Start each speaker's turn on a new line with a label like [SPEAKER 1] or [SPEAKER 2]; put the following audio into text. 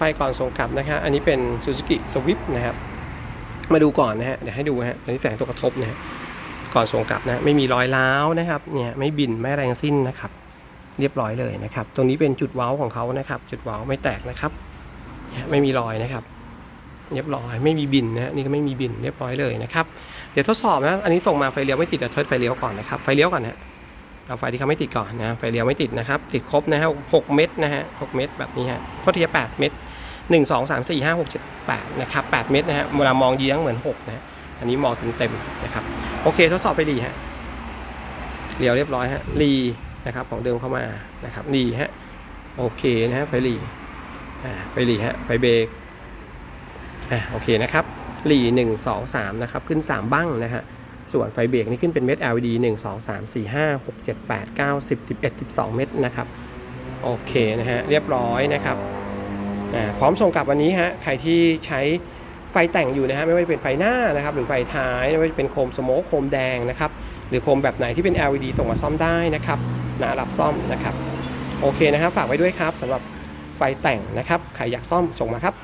[SPEAKER 1] ไฟก่อนส่งกลับนะครับอันนี้เป็น Suzuki Swift นะครับ มาดูก่อนนะฮะเดี๋ยวให้ดูฮะอันนี้แสงตัวกระทบนะฮะก่อนส่งกลับนะไม่มีรอยร้าวนะครับเนี่ยไม่บินไม่แรงสิ้นนะครับ เรียบร้อยเลยนะครับ ตรงนี้เป็นจุดเว้าของเขานะครับ จุดเว้าไม่แตกนะครับเนี่ยไม่มีรอยนะครับ เรียบร้อยไม่มีบินนะฮะนี่ก็ไม่มีบินเรียบร้อยเลยนะครับ เดี๋ยวทดสอบนะอันนี้ส่งมาไฟเลี้ยวไม่ติดแต่เทิร์ไฟเลี้ยวก่อนนะครับไฟเลี้ยวก่อนนะเอาไฟที่เขาไม่ติดก่อนนะไฟเลี้ยวไม่ติดนะครับ ติดครบนะฮะหกเม็ดนะฮะหกเม็ดแบบนี้ฮะโทษทีแปดเม็ด หนึ่งสองสามสี่ห้าหกเจ็ดแปดนะครับแปดเม็ดนะฮะเวลามองเยื้องเหมือนหกนะฮะอันนี้มองเต็มๆนะครับโอเคทดสอบไฟรีฮะเลี้ยวเรียบร้อยฮะรีนะครับของเดิมเข้ามานะครับรีฮะโอเคนะฮะไฟรีอ่าไฟรีฮะไฟเบรกอ่าโอเคนะครับหลี1 2 3นะครับขึ้น3บ้างนะฮะส่วนไฟเบรกนี่ขึ้นเป็นเม็ด LED 1 2 3 4 5 6 7 8 9 10 11 12 เม็ดนะครับ โอเคนะฮะ เรียบร้อยนะครับ พร้อมส่งกลับวันนี้ฮะใครที่ใช้ไฟแต่งอยู่นะฮะไม่ว่าจะเป็นไฟหน้านะครับหรือไฟท้ายไม่ว่าจะเป็นโคมสโมกโคมแดงนะครับหรือโคมแบบไหนที่เป็น LED ส่งมาซ่อมได้นะครับนะรับซ่อมนะครับโอเคนะครับฝากไว้ด้วยครับสำหรับไฟแต่งนะครับใครอยากซ่อมส่งมาครับ